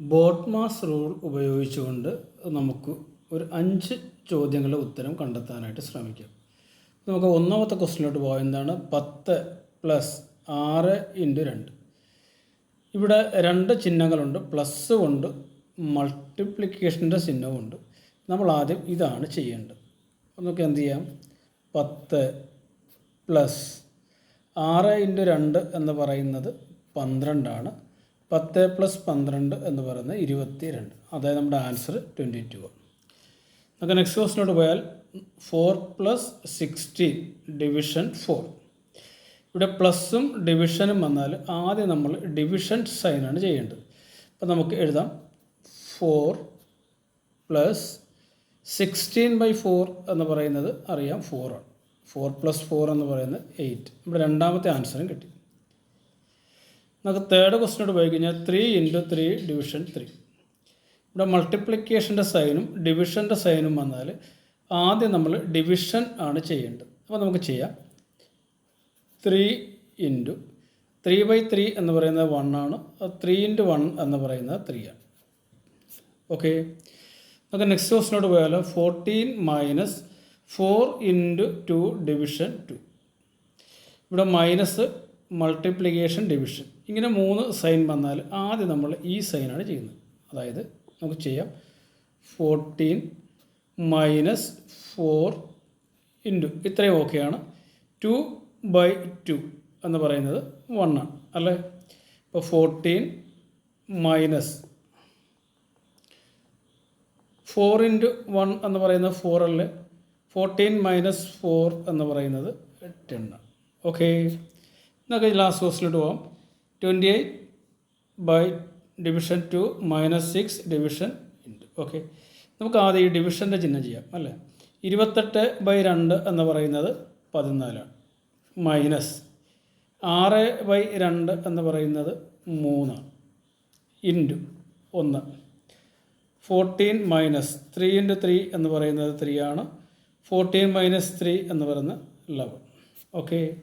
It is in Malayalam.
ബോട്ട്മാസ് റൂൾ ഉപയോഗിച്ചുകൊണ്ട് നമുക്ക് ഒരു അഞ്ച് ചോദ്യങ്ങളുടെ ഉത്തരം കണ്ടെത്താനായിട്ട് ശ്രമിക്കാം. നമുക്ക് ഒന്നാമത്തെ ക്വസ്റ്റിനോട്ട് പോകാം എന്താണ്? പത്ത് പ്ലസ് ആറ് ഇന്റു രണ്ട്. ഇവിടെ രണ്ട് ചിഹ്നങ്ങളുണ്ട്. പ്ലസ് ഉണ്ട്. മൾട്ടിപ്ലിക്കേഷന്റെ ചിഹ്നവുമുണ്ട്. നമ്മൾ ആദ്യം ഇതാണ് ചെയ്യേണ്ടത്. നമുക്ക് എന്ത് ചെയ്യാം? പത്ത് പ്ലസ് ആറ് ഇന്റു രണ്ട് എന്ന് പറയുന്നത് പന്ത്രണ്ടാണ്. പത്ത് പ്ലസ് പന്ത്രണ്ട് എന്ന് പറയുന്നത് ഇരുപത്തി രണ്ട് അതായത് നമ്മുടെ ആൻസർ ട്വന്റി ടു നമുക്ക് നെക്സ്റ്റ് ക്വസ്റ്റിനോട്ട് പോയാൽ four plus sixteen division four ഇവിടെ പ്ലസ്സും ഡിവിഷനും വന്നാൽ ആദ്യം നമ്മൾ ഡിവിഷൻ സൈനാണ് ചെയ്യേണ്ടത്. അപ്പം നമുക്ക് എഴുതാം. Four plus sixteen by four എന്ന് പറയുന്നത് അറിയാം ഫോറാണ് ഫോർ പ്ലസ് ഫോർ എന്ന് പറയുന്നത് എയ്റ്റ് ഇവിടെ രണ്ടാമത്തെ ആൻസറും കിട്ടി. നമുക്ക് തേർഡ് ക്വസ്റ്റിനോട് പോയി കഴിഞ്ഞാൽ three into three division three ഇവിടെ മൾട്ടിപ്ലിക്കേഷന്റെ സൈനും ഡിവിഷന്റെ സൈനും വന്നാൽ ആദ്യം നമ്മൾ ഡിവിഷൻ ആണ് ചെയ്യേണ്ടത്. അപ്പോൾ നമുക്ക് ചെയ്യാം. Three into three by three എന്ന് പറയുന്നത് വൺ ആണ്. ത്രീ ഇന്റു വൺ എന്ന് പറയുന്നത് ത്രീ ആണ്. ഓക്കെ നമുക്ക് നെക്സ്റ്റ് ക്വസ്റ്റിനോട് പോയാലോ. Fourteen minus four into two division two ഇവിടെ മൈനസ് മൾട്ടിപ്ലിക്കേഷൻ ഡിവിഷൻ ഇങ്ങനെ മൂന്ന് സൈൻ വന്നാൽ ആദ്യം നമ്മൾ ഈ സൈനാണ് ചെയ്യുന്നത്. അതായത് നമുക്ക് ചെയ്യാം ഫോർട്ടീൻ മൈനസ് ഫോർ ഇന്റു ഇത്രയും ഓക്കെയാണ് ടു ബൈ ടു എന്ന് പറയുന്നത് വൺ ആണ്. അല്ലേ? ഇപ്പോൾ fourteen minus four into one എന്ന് പറയുന്നത് ഫോർ അല്ലേ? ഫോർട്ടീൻ മൈനസ് ഫോർ എന്ന് പറയുന്നത് ടെൻ ആണ്. ഓക്കെ നമുക്ക് ലാസ്റ്റ് ക്വസ്റ്റിലോട്ട് പോകാം twenty eight by division two minus six division into okay നമുക്ക് ആദ്യം ഈ ഡിവിഷന്റെ ചിഹ്നം ചെയ്യാം അല്ലേ? ഇരുപത്തെട്ട് ബൈ രണ്ട് എന്ന് പറയുന്നത് പതിനാലാണ്. മൈനസ് ആറ് ബൈ രണ്ട് എന്ന് പറയുന്നത് മൂന്നാണ്. ഇന്റു ഒന്ന്. Fourteen minus three into three എന്ന് പറയുന്നത് ത്രീ ആണ്. ഫോർട്ടീൻ മൈനസ് ത്രീ എന്ന് പറയുന്നത് ലെവൻ ഓക്കെ